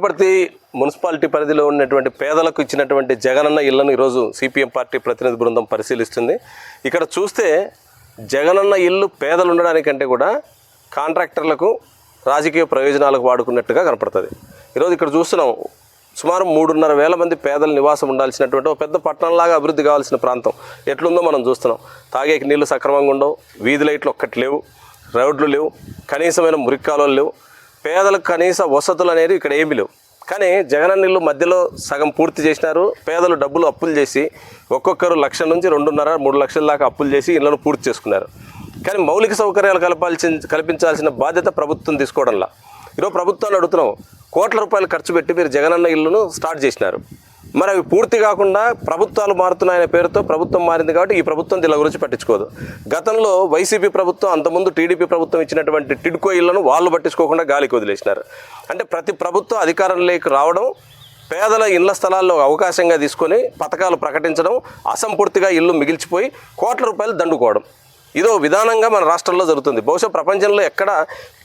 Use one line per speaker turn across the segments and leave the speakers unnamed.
Wanaparthy municipality పరిధిలో ఉన్నటువంటి పేదలకు ఇచ్చినటువంటి జగనన్న ఇళ్ళను ఈరోజు సిపిఎం పార్టీ ప్రతినిధి బృందం పరిశీలిస్తుంది. ఇక్కడ చూస్తే జగనన్న ఇల్లు పేదలు ఉండడానికంటే కూడా కాంట్రాక్టర్లకు రాజకీయ ప్రయోజనాలకు వాడుకున్నట్టుగా కనపడుతుంది. ఈరోజు ఇక్కడ చూస్తున్నాం సుమారు మూడున్నర వేల మంది పేదల నివాసం ఉండాల్సినటువంటి ఒక పెద్ద పట్టణంలాగా అభివృద్ధి కావాల్సిన ప్రాంతం ఎట్లుందో మనం చూస్తున్నాం. తాగేకి నీళ్ళు సక్రమంగా ఉండవు వీధి లైట్లు ఒక్కటి లేవు రోడ్లు లేవు కనీసమైన మురిక్కాలు లేవు. పేదలకు కనీస వసతులు అనేది ఇక్కడ ఏమీ లేవు. కానీ జగనన్న ఇల్లు మధ్యలో సగం పూర్తి చేసినారు. పేదలు డబ్బులు అప్పులు చేసి ఒక్కొక్కరు లక్ష నుంచి రెండున్నర మూడు లక్షల దాకా అప్పులు చేసి ఇళ్ళను పూర్తి చేసుకున్నారు. కానీ మౌలిక సౌకర్యాలు కలపాల్సిన కల్పించాల్సిన బాధ్యత ప్రభుత్వం తీసుకోవడంలా. ఈరోజు ప్రభుత్వాన్ని అడుగుతున్నాం. కోట్ల రూపాయలు ఖర్చు పెట్టి మీరు జగనన్న ఇల్లును స్టార్ట్ చేసినారు. మరి అవి పూర్తి కాకుండా ప్రభుత్వాలు మారుతున్నాయనే పేరుతో ప్రభుత్వం మారింది కాబట్టి ఈ ప్రభుత్వం దీని గురించి పట్టించుకోదు. గతంలో వైసీపీ ప్రభుత్వం అంతకుముందు టీడీపీ ప్రభుత్వం ఇచ్చినటువంటి టిడ్కో ఇళ్ళను వాళ్ళు పట్టించుకోకుండా గాలికి వదిలేసినారు. అంటే ప్రతి ప్రభుత్వం అధికారంలోకి రావడం పేదల ఇళ్ళ స్థలాల్లో అవకాశంగా తీసుకొని పథకాలు ప్రకటించడం అసంపూర్తిగా ఇల్లు మిగిల్చిపోయి కోట్ల రూపాయలు దండుకోవడం. ఇదో విధానంగా మన రాష్ట్రంలో జరుగుతుంది. బహుశా ప్రపంచంలో ఎక్కడ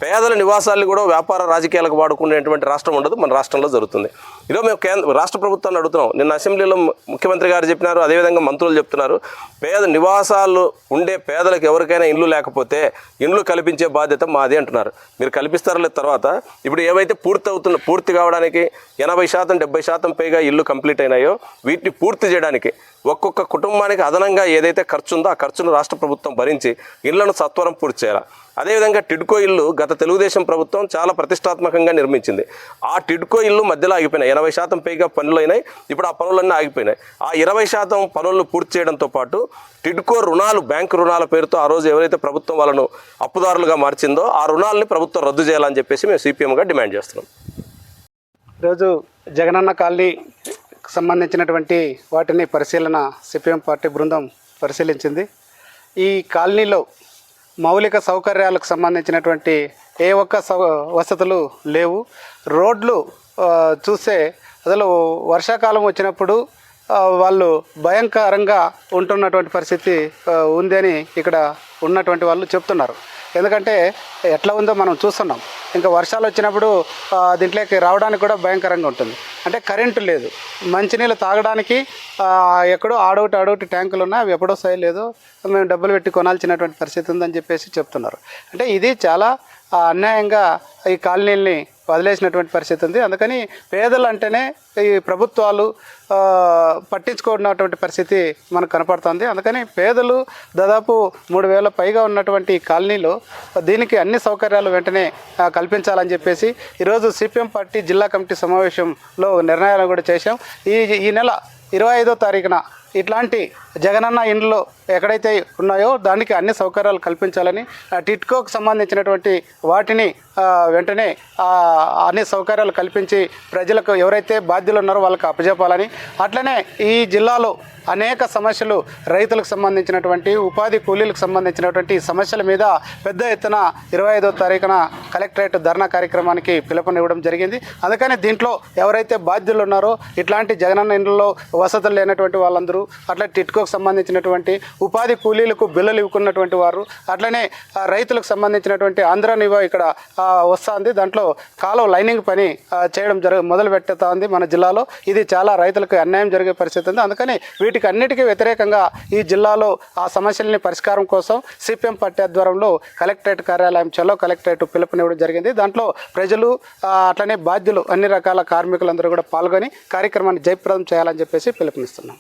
పేదల నివాసాలు కూడా వ్యాపార రాజకీయాలకు వాడుకునేటువంటి రాష్ట్రం ఉండదు మన రాష్ట్రంలో జరుగుతుంది. ఈరోజు మేము కేంద్ర రాష్ట్ర ప్రభుత్వాన్ని అడుగుతున్నాం. నిన్న అసెంబ్లీలో ముఖ్యమంత్రి గారు చెప్పినారు అదేవిధంగా మంత్రులు చెప్తున్నారు పేద నివాసాలు ఉండే పేదలకు ఎవరికైనా ఇల్లు లేకపోతే ఇండ్లు కల్పించే బాధ్యత మాది అంటున్నారు. మీరు కల్పిస్తారో లేదు తర్వాత ఇప్పుడు ఏవైతే పూర్తి అవుతున్న పూర్తి కావడానికి ఎనభై శాతం డెబ్బై శాతం పైగా ఇల్లు కంప్లీట్ అయినాయో వీటిని పూర్తి చేయడానికి ఒక్కొక్క కుటుంబానికి అదనంగా ఏదైతే ఖర్చు ఉందో ఆ ఖర్చును రాష్ట్ర ప్రభుత్వం భరించి ఇళ్ళను సత్వరం పూర్తి చేయాలి? అదేవిధంగా టిడ్కో ఇల్లు గత తెలుగుదేశం ప్రభుత్వం చాలా ప్రతిష్టాత్మకంగా నిర్మించింది. ఆ టిడ్కో ఇల్లు మధ్యలో ఆగిపోయినాయి. ఎనభై శాతం పైగా పనులు అయినాయి. ఇప్పుడు ఆ పనులన్నీ ఆగిపోయినాయి. ఆ ఇరవై శాతం పనులను పూర్తి చేయడంతో పాటు టిడ్కో రుణాలు బ్యాంకు రుణాల పేరుతో ఆ రోజు ఎవరైతే ప్రభుత్వం వాళ్ళను అప్పుదారులుగా మార్చిందో ఆ రుణాలని ప్రభుత్వం రద్దు చేయాలని చెప్పేసి మేము సిపిఎంగా డిమాండ్ చేస్తున్నాం.
ఈరోజు జగనన్న కాలనీ సంబంధించినటువంటి వాటిని పరిశీలన సిపిఎం పార్టీ బృందం పరిశీలించింది. ఈ కాలనీలో మౌలిక సౌకర్యాలకు సంబంధించినటువంటి ఏ ఒక్క వసతులు లేవు. రోడ్లు చూస్తే అసలు వర్షాకాలం వచ్చినప్పుడు వాళ్ళు భయంకరంగా ఉంటున్నటువంటి పరిస్థితి ఉందని ఉంది అని ఇక్కడ ఉన్నటువంటి వాళ్ళు చెప్తున్నారు. ఎందుకంటే ఎట్లా ఉందో మనం చూస్తున్నాం. ఇంకా వర్షాలు వచ్చినప్పుడు దీంట్లోకి రావడానికి కూడా భయంకరంగా ఉంటుంది. అంటే కరెంటు లేదు. మంచినీళ్ళు తాగడానికి ఎక్కడో ఆడౌట్ ఆడౌట్ ట్యాంకులు ఉన్నా అవి ఎప్పుడో సై లేదు. మేము డబ్బులు పెట్టి కొనాల్సినటువంటి పరిస్థితి ఉందని చెప్పేసి చెప్తున్నారు. అంటే ఇది చాలా అన్యాయంగా ఈ కాలనీల్ని వదిలేసినటువంటి పరిస్థితి ఉంది. అందుకని పేదలు అంటేనే ఈ ప్రభుత్వాలు పట్టించుకున్నటువంటి పరిస్థితి మనకు కనపడుతుంది. అందుకని పేదలు దాదాపు మూడు వేల పైగా ఉన్నటువంటి ఈ కాలనీలో దీనికి అన్ని సౌకర్యాలు వెంటనే కల్పించాలని చెప్పేసి ఈరోజు సిపిఎం పార్టీ జిల్లా కమిటీ సమావేశంలో నిర్ణయాలు కూడా చేశాం. ఈ ఈ నెల ఇరవై ఐదో తారీఖున ఇట్లాంటి జగనన్న ఇండ్లు ఎక్కడైతే ఉన్నాయో దానికి అన్ని సౌకర్యాలు కల్పించాలని టిట్కోకు సంబంధించినటువంటి వాటిని వెంటనే అన్ని సౌకర్యాలు కల్పించి ప్రజలకు ఎవరైతే బాధ్యులు ఉన్నారో వాళ్ళకి అప్పజెప్పాలని అట్లనే ఈ జిల్లాలో అనేక సమస్యలు రైతులకు సంబంధించినటువంటి ఉపాధి కూలీలకు సంబంధించినటువంటి సమస్యల మీద పెద్ద ఎత్తున ఇరవై ఐదో తారీఖున కలెక్టరేట్ ధర్నా కార్యక్రమానికి పిలుపునివ్వడం జరిగింది. అందుకని దీంట్లో ఎవరైతే బాధ్యులు ఉన్నారో ఇట్లాంటి జగనన్న ఇండ్లలో వసతులు లేనటువంటి వాళ్ళందరూ అట్లా టిట్కోకు సంబంధించినటువంటి ఉపాధి కూలీలకు బిల్లులు ఇవ్వకున్నటువంటి వారు అట్లనే రైతులకు సంబంధించినటువంటి ఆంధ్ర నివా ఇక్కడ వస్తుంది. దాంట్లో కాలువ లైనింగ్ పని చేయడం జరగ మొదలు పెట్టుతా ఉంది మన జిల్లాలో. ఇది చాలా రైతులకు అన్యాయం జరిగే పరిస్థితి ఉంది. అందుకని వీటికి అన్నిటికీ వ్యతిరేకంగా ఈ జిల్లాలో ఆ సమస్యలని పరిష్కారం కోసం సిపిఎం పార్టీ ఆధ్వర్యంలో కలెక్టరేట్ కార్యాలయం చలో కలెక్టరేట్ పిలుపునివ్వడం జరిగింది. దాంట్లో ప్రజలు అట్లనే బాధ్యులు అన్ని రకాల కార్మికులందరూ కూడా పాల్గొని కార్యక్రమాన్ని జయప్రదం చేయాలని చెప్పేసి పిలుపునిస్తున్నాం.